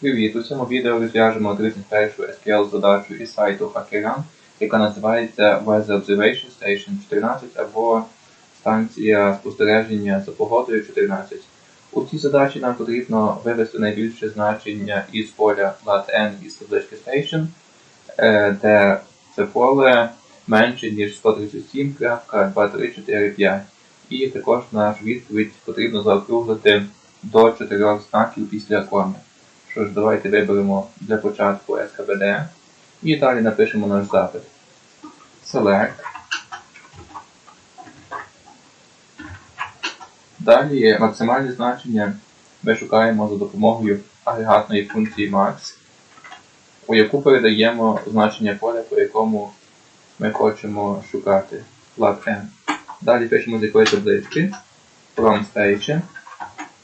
Привіт! У цьому відео розв'яжемо 31 SQL задачу із сайту HackerRank, яка називається Weather Observation Station 14 або станція спостереження за погодою 14. У цій задачі нам потрібно вивести найбільше значення із поля lat із таблички Station, е, де це поле менше, ніж 137.2345. І також нашу відповідь потрібно заокруглити до 4 знаків після коми. Що ж, давайте виберемо для початку SKBD і далі напишемо наш запит. Select. Далі максимальне значення ми шукаємо за допомогою агрегатної функції max, у яку передаємо значення поля, по якому ми хочемо шукати lat n. Далі пишемо з якої таблички from station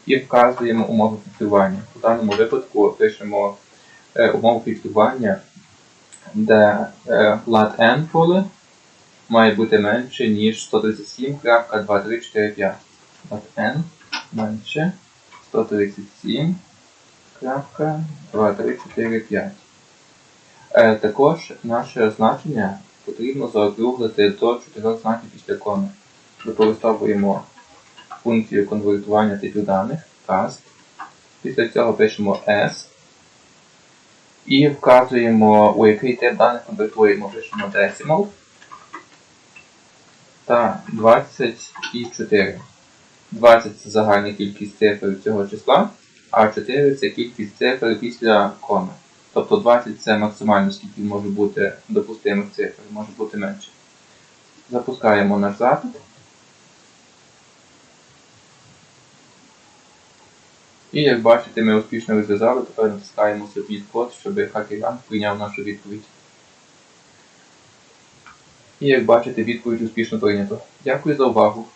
і вказуємо умови фільтрування. У даному випадку пишемо е, умову фільтрування, де е, lat n поле має бути менше, ніж 137.2345. Lat n менше 137.2345. Е, також наше значення потрібно заокруглити до 4 знаків після коми. Використовуємо функцію конвертування типів даних cast. Після цього пишемо S. І вказуємо, у який тип даних конвертуємо, пишемо decimal та 24. 20 це загальна кількість цифр цього числа, а 4 це кількість цифр після коми. Тобто 20 це максимально скільки може бути допустимих цифр, може бути менше. Запускаємо наш запит. І як бачите, ми успішно розв'язали, тепер натискаємо Submit код, щоб хакерян прийняв нашу відповідь. І як бачите, відповідь успішно прийнято. Дякую за увагу!